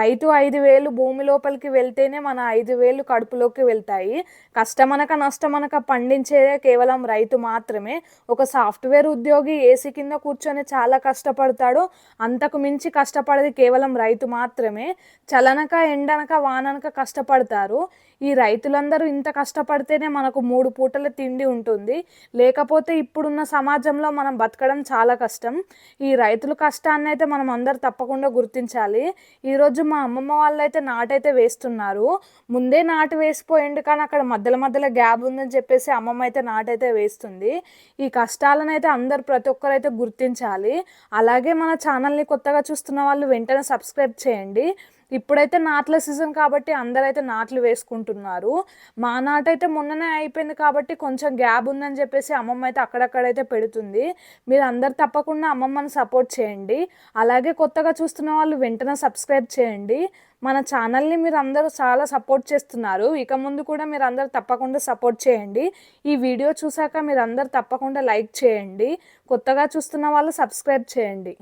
రైతు ఐదు వేలు భూమి లోపలికి వెళ్తేనే మన ఐదు వేలు కడుపులోకి వెళ్తాయి. కష్టమనక నష్టమనక పండించేదే కేవలం రైతు మాత్రమే. ఒక సాఫ్ట్వేర్ ఉద్యోగి ఏసీ కింద కూర్చొని చాలా కష్టపడతాడు. అంతకు మించి కష్టపడేది కేవలం రైతు మాత్రమే. చలనక ఎండనక వాననక కష్టపడతారు. ఈ రైతులందరూ ఇంత కష్టపడితేనే మనకు మూడు పూటల తిండి ఉంటుంది. లేకపోతే ఇప్పుడున్న సమాజంలో మనం బతకడం చాలా కష్టం. ఈ రైతుల కష్టాన్ని అయితే మనం అందరు తప్పకుండా గుర్తించాలి. ఈరోజు మా అమ్మమ్మ వాళ్ళు అయితే నాటైతే వేస్తున్నారు. ముందే నాటు వేసిపోయిండు కానీ అక్కడ మధ్యలో మధ్యలో గ్యాప్ ఉందని చెప్పేసి అమ్మమ్మ అయితే నాటైతే వేస్తుంది. ఈ కష్టాలను అయితే అందరు ప్రతి ఒక్కరైతే గుర్తించాలి. అలాగే మన ఛానల్ని కొత్తగా చూస్తున్న వాళ్ళు వెంటనే సబ్స్క్రైబ్ చేయండి. ఇప్పుడైతే నాట్ల సీజన్ కాబట్టి అందరైతే నాట్లు వేసుకుంటున్నారు. మా నాటైతే మొన్ననే అయిపోయింది కాబట్టి కొంచెం గ్యాప్ ఉందని చెప్పేసి అమ్మమ్మ అయితే అక్కడక్కడైతే పెడుతుంది. మీరు అందరు తప్పకుండా అమ్మమ్మని సపోర్ట్ చేయండి. అలాగే కొత్తగా చూస్తున్న వాళ్ళు వెంటనే సబ్స్క్రైబ్ చేయండి. మన ఛానల్ని మీరు అందరూ చాలా సపోర్ట్ చేస్తున్నారు. ఇక ముందు కూడా మీరు అందరూ తప్పకుండా సపోర్ట్ చేయండి. ఈ వీడియో చూసాక మీరు అందరు తప్పకుండా లైక్ చేయండి. కొత్తగా చూస్తున్న వాళ్ళు సబ్స్క్రైబ్ చేయండి.